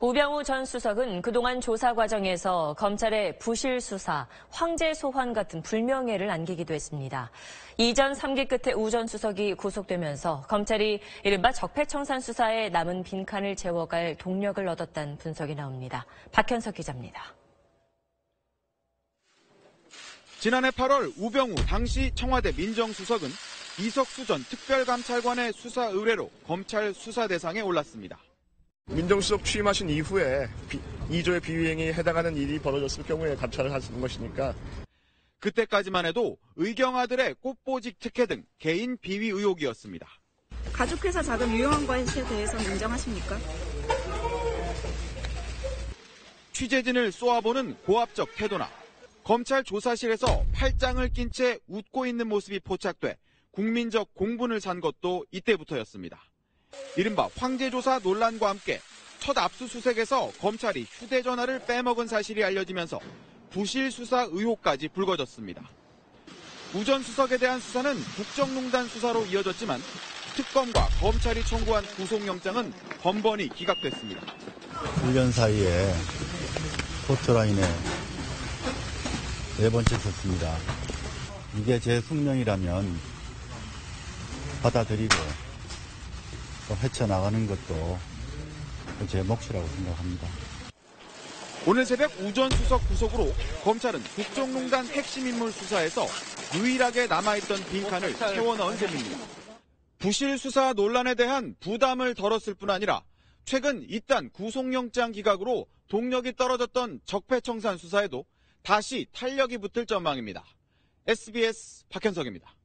우병우 전 수석은 그동안 조사 과정에서 검찰의 부실 수사, 황제 소환 같은 불명예를 안기기도 했습니다. 이전 3기 끝에 우 전 수석이 구속되면서 검찰이 이른바 적폐청산 수사에 남은 빈칸을 채워갈 동력을 얻었다는 분석이 나옵니다. 박현석 기자입니다. 지난해 8월 우병우 당시 청와대 민정수석은 이석수 전 특별감찰관의 수사 의뢰로 검찰 수사 대상에 올랐습니다. 민정수석 취임하신 이후에 비, 2조의 비위행에 해당하는 일이 벌어졌을 경우에 감찰을 하시는 것이니까 그때까지만 해도 의경아들의 꽃보직 특혜 등 개인 비위 의혹이었습니다. 가족회사 자금 유용한 것에 대해서는 인정하십니까? 취재진을 쏘아보는 고압적 태도나 검찰 조사실에서 팔짱을 낀 채 웃고 있는 모습이 포착돼 국민적 공분을 산 것도 이때부터였습니다. 이른바 황제조사 논란과 함께 첫 압수수색에서 검찰이 휴대전화를 빼먹은 사실이 알려지면서 부실 수사 의혹까지 불거졌습니다. 우 전 수석에 대한 수사는 국정농단 수사로 이어졌지만 특검과 검찰이 청구한 구속영장은 번번이 기각됐습니다. 1년 사이에 포트라인에 네 번째 섰습니다. 이게 제 숙명이라면 받아들이고 또 헤쳐나가는 것도 제 몫이라고 생각합니다. 오늘 새벽 우전 수석 구속으로 검찰은 국정농단 핵심 인물 수사에서 유일하게 남아있던 빈칸을 채워 넣은 셈입니다. 부실 수사 논란에 대한 부담을 덜었을 뿐 아니라 최근 이딴 구속영장 기각으로 동력이 떨어졌던 적폐청산 수사에도 다시 탄력이 붙을 전망입니다. SBS 박현석입니다.